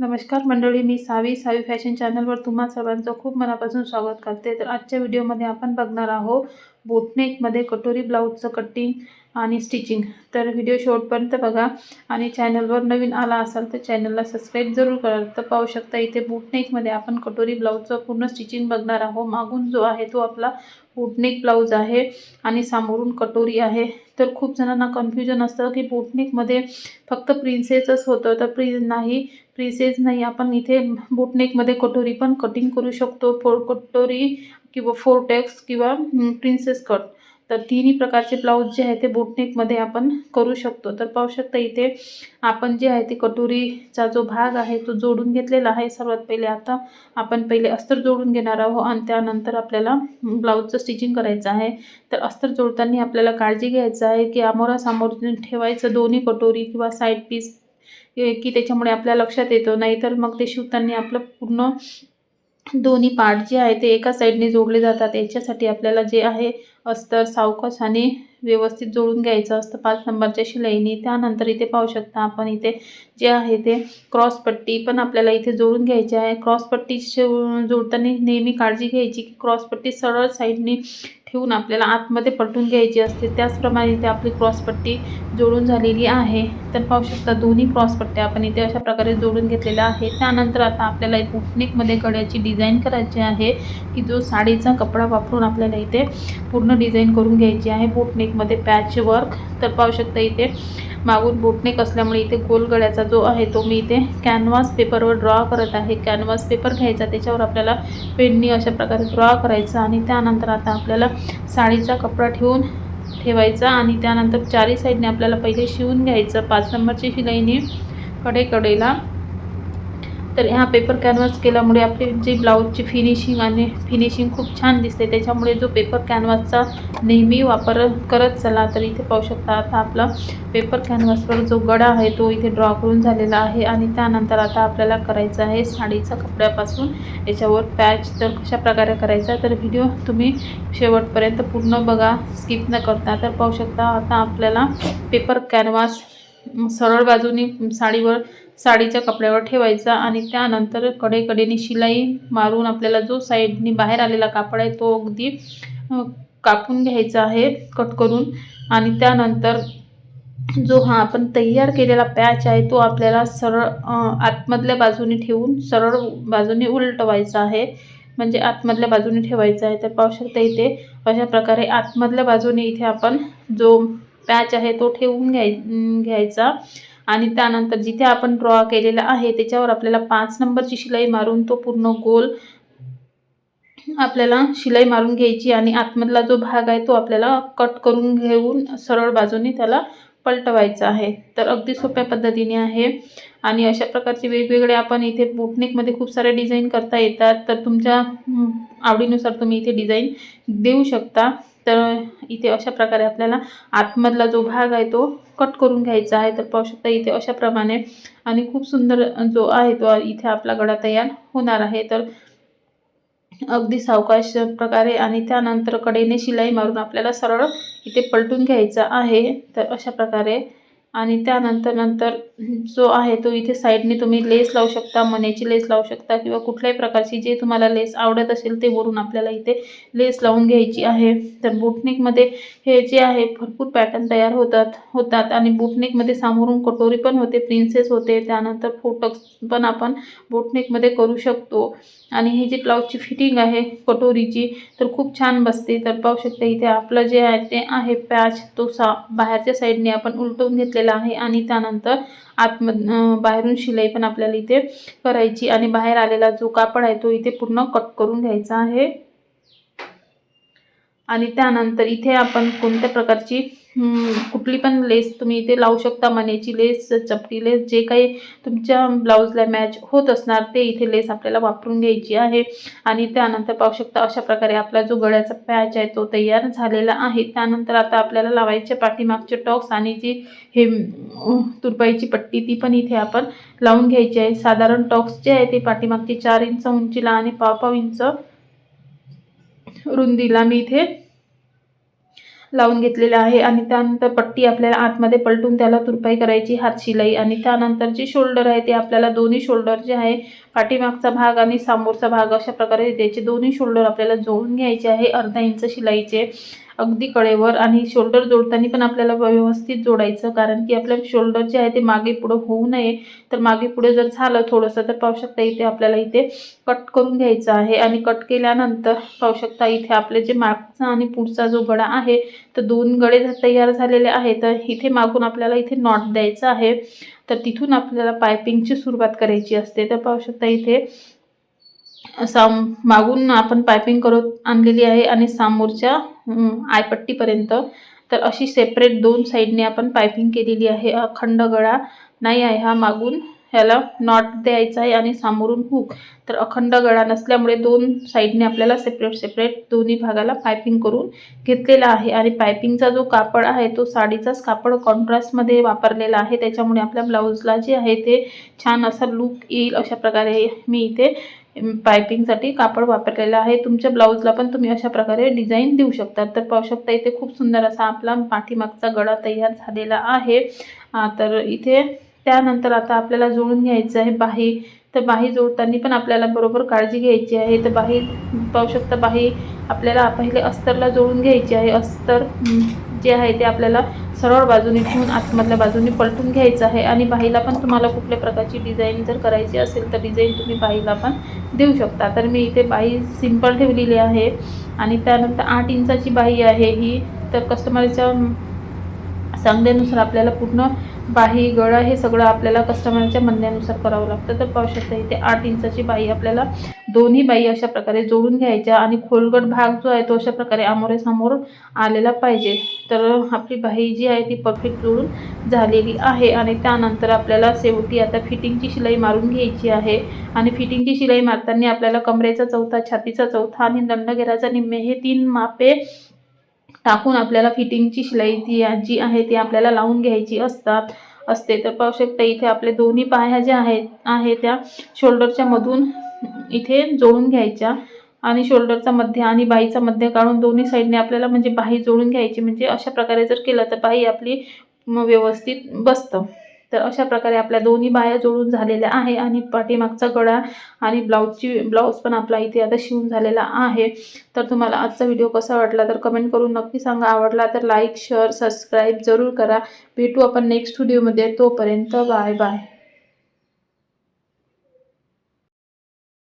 नमस्कार मंडळी मी सावी सावी फॅशन चॅनलवर तुम्हा सर्वांचं खूप मनापासून स्वागत करते. तर आजच्या व्हिडिओमध्ये आपण बघणार आहोत बोटनेकमध्ये कटोरी ब्लाऊजचं कटिंग आणि स्टिचिंग तर व्हिडिओ शेवटपर्यंत बघा. आणि चॅनलवर नवीन आला असाल तर चॅनलला सबस्क्राईब जरूर करा. तर पाहू शकता इथे बुटनेकमध्ये आपण कटोरी ब्लाऊजचं पूर्ण स्टिचिंग बघणार आहोत. मागून जो आहे तो आपला बुटनेक ब्लाऊज आहे आणि सामोरून कटोरी आहे. तर खूप जणांना कन्फ्युजन असतं की बुटनेकमध्ये फक्त प्रिन्सेसच होतं. तर प्रि नाही प्रिन्सेस नाही. आपण इथे बुटनेकमध्ये कटोरी पण कटिंग करू शकतो. फोर कटोरी किंवा फोरटेक्स किंवा प्रिन्सेस कट तर तिन्ही प्रकारचे ब्लाऊज जे आहे ते बोटनेकमध्ये आपण करू शकतो. तर पाहू शकता इथे आपण जे आहे ते कटोरीचा जो भाग आहे तो जोडून घेतलेला आहे. सर्वात पहिले आता आपण पहिले अस्तर जोडून घेणार आहोत आणि त्यानंतर आपल्याला ब्लाऊजचं स्टिचिंग करायचं आहे. तर अस्तर जोडताना आपल्याला काळजी घ्यायचं आहे की आमोरासमोर ठेवायचं दोन्ही कटोरी किंवा साईड पीस की त्याच्यामुळे आपल्या लक्षात येतो. नाहीतर मग ते शिवताना आपलं पूर्ण दोन्ही पार्ट जे आहे ते एका साईडने जोडले जातात. याच्यासाठी आपल्याला जे आहे अस्तर सावकाश आणि व्यवस्थित जोडून घ्यायचं असतं. पाच नंबरच्या शिलाईने. त्यानंतर इथे पाहू शकता आपण इथे जे आहे ते क्रॉसपट्टी पण आपल्याला इथे जोडून घ्यायची आहे. क्रॉसपट्टी जोडताना नेहमी काळजी घ्यायची की क्रॉसपट्टी सरळ साईडने ठेवून आपल्याला आतमध्ये पलटून घ्यायची असते. त्याचप्रमाणे इथे आपली क्रॉसपट्टी जोडून झालेली आहे. तर पाहू शकता दोन्ही क्रॉसपट्ट्या आपण इथे अशा प्रकारे जोडून घेतलेल्या आहे त्यानंतर आता आपल्याला एक उठणीकमध्ये गड्याची डिझाईन करायची आहे की जो साडीचा कपडा वापरून आपल्याला इथे पूर्ण डिझाईन करून घ्यायची आहे. बोटनेकमध्ये पॅच वर्क तर पाहू शकता इथे मागून बोटनेक असल्यामुळे इथे गोल गळ्याचा जो आहे तो मी इथे कॅनव्हास पेपरवर ड्रॉ करत आहे. कॅनव्हास पेपर घ्यायचा त्याच्यावर आपल्याला पेननी अशा प्रकारे ड्रॉ करायचा आणि त्यानंतर आता आपल्याला साडीचा कपडा ठेवून ठेवायचा आणि त्यानंतर चारी साईडने आपल्याला पहिले शिवून घ्यायचं. पाच नंबरची शिलाईने कडेकडेला तर ह्या पेपर कॅनव्हास केल्यामुळे आपली जी ब्लाऊजची फिनिशिंग आणि फिनिशिंग खूप छान दिसते. त्याच्यामुळे जो पेपर कॅनव्हासचा नेहमी वापर करत चला तर इथे पाहू शकता आता आपला पेपर कॅनव्हासवर जो गडा आहे तो इथे ड्रॉ करून झालेला आहे आणि त्यानंतर आता आपल्याला करायचं आहे साडीचा कपड्यापासून याच्यावर पॅच तर कशा प्रकारे करायचा तर व्हिडिओ तुम्ही शेवटपर्यंत पूर्ण बघा स्किप न करता. तर पाहू शकता आता आपल्याला पेपर कॅनव्हास सरळ बाजूनी साडीवर साडीच्या कपड्यावर ठेवायचा आणि त्यानंतर कडेकडेने शिलाई मारून आपल्याला जो साईडनी बाहेर आलेला कापड आहे तो अगदी कापून घ्यायचा आहे कट करून. आणि त्यानंतर जो हा आपण तयार केलेला पॅच आहे तो आपल्याला सरळ आतमधल्या बाजूने ठेवून सरळ बाजूने उलटवायचा आहे. म्हणजे आतमधल्या बाजूने ठेवायचा आहे. तर पाहू शकता इथे अशा प्रकारे आतमधल्या बाजूने इथे आपण जो पॅच आहे तो ठेवून घ्याय घ्यायचा. आणि त्यानंतर जिथे आपण ड्रॉ केलेला आहे त्याच्यावर आपल्याला पाच नंबरची शिलाई मारून तो पूर्ण गोल आपल्याला शिलाई मारून घ्यायची आणि आतमधला जो भाग आहे तो आपल्याला कट करून घेऊन सरळ बाजूने त्याला पलटवायचा आहे. तर अगदी सोप्या पद्धतीने आहे. आणि अशा प्रकारचे वेगवेगळे आपण इथे बोटनेकमध्ये खूप सारे डिझाईन करता येतात. तर तुमच्या आवडीनुसार तुम्ही इथे डिझाईन देऊ शकता. तर इथे अशा प्रकारे आपल्याला आतमधला जो भाग आहे तो कट करून घ्यायचा आहे. तर पाहू शकता इथे अशाप्रमाणे आणि खूप सुंदर जो आहे तो इथे आपला गळा तयार होणार आहे. तर अगदी सावकाश प्रकारे आणि त्यानंतर कडेने शिलाई मारून आपल्याला सरळ इथे पलटून घ्यायचा आहे. तर अशा प्रकारे आणि त्यानंतर नंतर जो आहे तो इथे साईडने तुम्ही लेस लावू शकता मनेची लेस लावू शकता किंवा कुठल्याही प्रकारची जे तुम्हाला लेस आवडत असेल ते वरून आपल्याला इथे लेस लावून घ्यायची आहे. तर बुटनिकमध्ये हे जे आहे भरपूर पॅटर्न तयार होतात होतात आणि बुटनिकमध्ये सामोरून कटोरी पण होते प्रिन्सेस होते. त्यानंतर फोटक्स पण आपण बुटनिकमध्ये करू शकतो. आणि ही जी ब्लाऊजची फिटिंग आहे कटोरीची तर खूप छान बसते. तर पाहू शकता इथे आपलं जे आहे ते आहे पॅच तो सा बाहेरच्या साईडने आपण उलटवून घेतलेला आहे आणि त्यानंतर आतम बाहेरून शिलाई पण आपल्याला इथे करायची आणि बाहेर आलेला जो कापड आहे तो इथे पूर्ण कट करून घ्यायचा आहे. आणि त्यानंतर इथे आपण कोणत्या प्रकारची कुठली पण लेस तुम्ही इथे लावू शकता मण्याची लेस चपटी लेस जे काही तुमच्या ब्लाऊजला मॅच होत असणार ते इथे लेस आपल्याला वापरून घ्यायची आहे. आणि त्यानंतर पाहू शकता अशा प्रकारे आपला जो गळ्याचा पॅच आहे तो तयार झालेला आहे. त्यानंतर आता आपल्याला लावायचे पाठीमागचे टॉक्स आणि जी हे तुरपाईची पट्टी ती पण इथे आपण लावून घ्यायची आहे. साधारण टॉक्स जे आहे ते पाठीमागची चार इंच उंचीला आणि पाव पाव इंच रुंदीला मी इथे लावून घेतलेलं आहे. आणि त्यानंतर पट्टी आपल्याला आतमध्ये पलटून त्याला तुरपाई करायची हात शिलाई. आणि त्यानंतर जी शोल्डर आहे ते आपल्याला दोन्ही शोल्डर जे आहे पाठीमागचा भाग आणि समोरचा भाग अशा प्रकारे त्याचे दोन्ही शोल्डर आपल्याला जोडून घ्यायचे आहे. अर्धा इंच शिलाईचे. अगदी कडेवर आणि शोल्डर जोडताना पण आपल्याला व्यवस्थित जोडायचं. कारण की आपल्या शोल्डर जे आहे ते मागे पुढं होऊ नये. तर मागे पुढे जर झालं थोडंसं तर पाहू शकता इथे आपल्याला इथे कट करून घ्यायचं आहे. आणि कट केल्यानंतर पाहू शकता इथे आपले जे मागचा आणि पुढचा जो गळा आहे तर दोन गळे जर तयार झालेले आहे तर इथे मागून आपल्याला इथे नॉट द्यायचं आहे. तर तिथून आपल्याला पायपिंगची सुरुवात करायची असते. तर पाहू शकता इथे साम मागून आपण पायपिंग करत आणलेली आहे आणि समोरच्या आयपट्टीपर्यंत. तर अशी सेपरेट दोन साईडने आपण पायपिंग केलेली आहे. अखंड गळा नाही आहे. हा मागून ह्याला नॉट द्यायचा आहे आणि सामोरून हुक तर अखंड गळा नसल्यामुळे दोन साईडने आपल्याला सेपरेट सेपरेट दोन्ही भागाला पायपिंग करून घेतलेला आहे. आणि पायपिंगचा जो कापड आहे तो साडीचाच कापड कॉन्ट्रास्टमध्ये वापरलेला आहे. त्याच्यामुळे आपल्या ब्लाऊजला जे आहे ते छान असा लुक येईल अशा प्रकारे मी इथे पायपिंगसाठी कापड वापरलेलं आहे. तुमच्या ब्लाऊजला पण तुम्ही अशा प्रकारे डिझाईन देऊ शकता. तर पाहू शकता इथे खूप सुंदर असा आपला पाठीमागचा गळा तयार झालेला आहे. तर इथे त्यानंतर आता आपल्याला जोडून घ्यायचं आहे बाही. तर बाही जोडताना पण आपल्याला बरोबर काळजी घ्यायची आहे. तर बाही पाहू शकता बाही आपल्याला पहिले अस्तरला जोडून घ्यायची आहे. अस्तर जे आहे ते आपल्याला सरळ बाजूने ठेवून आतमधल्या बाजूने पलटून घ्यायचं आहे. आणि बाहीला पण तुम्हाला कुठल्या प्रकारची डिझाईन जर करायची असेल तर डिझाईन तुम्ही बाहीला पण देऊ शकता. तर मी इथे बाही सिंपल ठेवलेली आहे. आणि त्यानंतर आठ इंचाची बाही आहे ही. तर कस्टमरच्या सांगण्यानुसार आपल्याला पूर्ण बाही गळा हे सगळं आपल्याला कस्टमरच्या म्हणण्यानुसार करावं लागतं. तर पाहू शकता इथे आठ इंचाची बाई आपल्याला दोन्ही बाई अशा प्रकारे जोडून घ्यायच्या आणि खोलगट भाग जो आहे तो अशा प्रकारे आमोरेसमोर आलेला पाहिजे. तर आपली बाई जी आहे ती परफेक्ट जोडून झालेली आहे आणि त्यानंतर आपल्याला शेवटी आता फिटिंगची शिलाई मारून घ्यायची आहे. आणि फिटिंगची शिलाई मारताना आपल्याला कमरेचा चौथा छातीचा चौथा आणि दंडघेराचा निम्मे हे तीन मापे टाकून आपल्याला फिटिंगची शिलाई ती जी आहे ती आपल्याला लावून घ्यायची असतात असते. तर पाहू शकता इथे आपले दोन्ही पाया ज्या आहेत आहे त्या शोल्डरच्या मधून इथे जोडून घ्यायच्या आणि शोल्डरचा मध्य आणि बाईचा मध्य काढून दोन्ही साईडने आपल्याला म्हणजे बाही जोडून घ्यायची. म्हणजे अशा प्रकारे जर केलं तर बाही आपली व्यवस्थित बसतं. तर अशा प्रकारे आपल्या दोन्ही बाया जोडून झालेल्या आहे आणि पाठीमागचा गळा आणि ब्लाऊजची ब्लाऊज पण आपला इथे आता शिवून झालेला आहे. तर तुम्हाला आजचा व्हिडिओ कसा वाटला तर कमेंट करून नक्की सांगा. आवडला तर लाईक शेअर सबस्क्राईब जरूर करा. भेटू आपण नेक्स्ट व्हिडिओमध्ये तोपर्यंत बाय बाय.